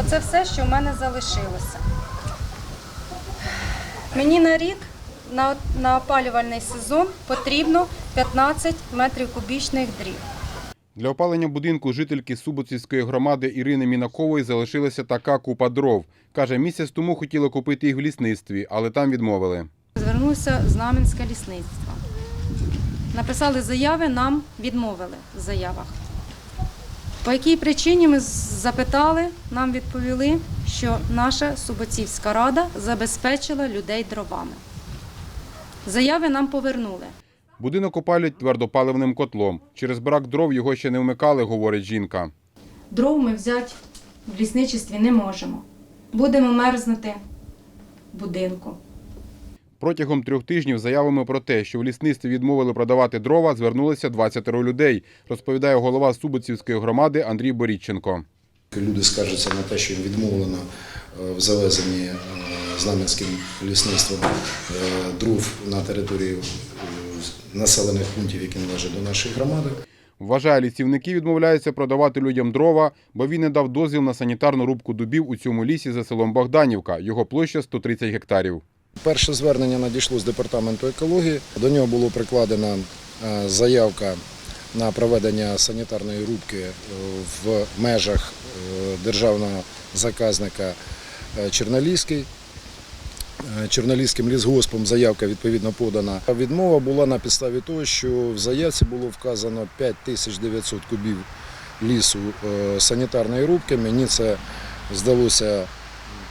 Оце все, що в мене залишилося. Мені на рік на, на опалювальний сезон потрібно 15 метрів кубічних дрів. Для опалення будинку жительки Суботівської громади Ірини Мінакової залишилася така купа дров. Каже, місяць тому хотіли купити їх в лісництві, але там відмовили. Звернувся Знам'янське лісництво. Написали заяви, нам відмовили в заявах. По якій причині ми запитали, нам відповіли, що наша Суботівська рада забезпечила людей дровами. Заяви нам повернули. Будинок опалюють твердопаливним котлом. Через брак дров його ще не вмикали, говорить жінка. Дров ми взяти в лісничестві не можемо. Будемо мерзнути в будинку. Протягом трьох тижнів заявами про те, що в лісництві відмовили продавати дрова, звернулися 20 людей, розповідає голова Суботівської громади Андрій Борідченко. Люди скаржаться на те, що їм відмовлено е, в завезенні е, Знам'янським лісництвом е, дров на території населених пунктів, які належать до нашої громади. Вважає, лісівники відмовляються продавати людям дрова, бо він не дав дозвіл на санітарну рубку дубів у цьому лісі за селом Богданівка. Його площа 130 гектарів. Перше звернення надійшло з департаменту екології. До нього було прикладена е, заявка на проведення санітарної рубки е, в межах е, державного заказника Черноліський. Чорноліським лісгоспом заявка відповідно подана. Відмова була на підставі того, що в заявці було вказано 5900 кубів лісу санітарної рубки. Мені це здалося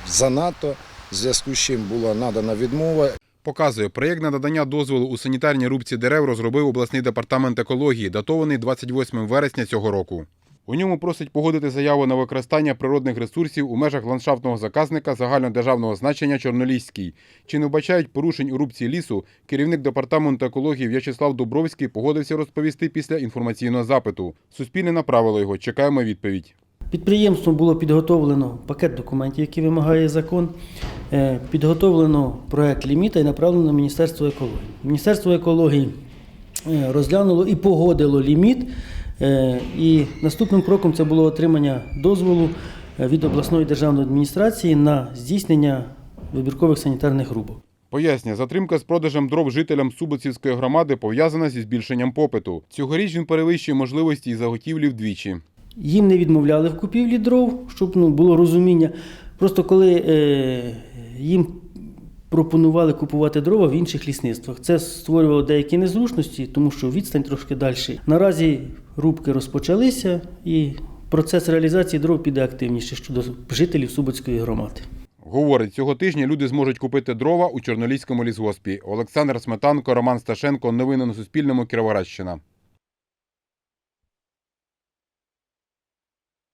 занадто, в зв'язку з чим була надана відмова. Показує, проєкт на надання дозволу у санітарній рубці дерев розробив обласний департамент екології, датований 28 вересня цього року. У ньому просить погодити заяву на використання природних ресурсів у межах ландшафтного заказника загальнодержавного значення Чорноліський. Чи не вбачають порушень у рубці лісу, керівник департаменту екології В'ячеслав Дубровський погодився розповісти після інформаційного запиту. Суспільне направило його. Чекаємо відповідь. Підприємством було підготовлено пакет документів, які вимагає закон. Е, Підготовлено проект ліміта і направлено на Міністерство екології. Міністерство екології е, розглянуло і погодило ліміт. Е, І наступним кроком це було отримання дозволу від обласної державної адміністрації на здійснення вибіркових санітарних рубок. Пояснює, затримка з продажем дров жителям Суботівської громади пов'язана зі збільшенням попиту. Цьогоріч він перевищує можливості і заготівлі вдвічі. Їм не відмовляли в купівлі дров, щоб ну, було розуміння. Просто коли е, їм пропонували купувати дрова в інших лісництвах, це створювало деякі незручності, тому що відстань трошки далі. Наразі рубки розпочалися і процес реалізації дров піде активніше щодо жителів Суботської громади. Говорить, цього тижня люди зможуть купити дрова у Чорноліському лісгоспі. Олександр Сметанко, Роман Сташенко. Новини на Суспільному. Кіровоградщина.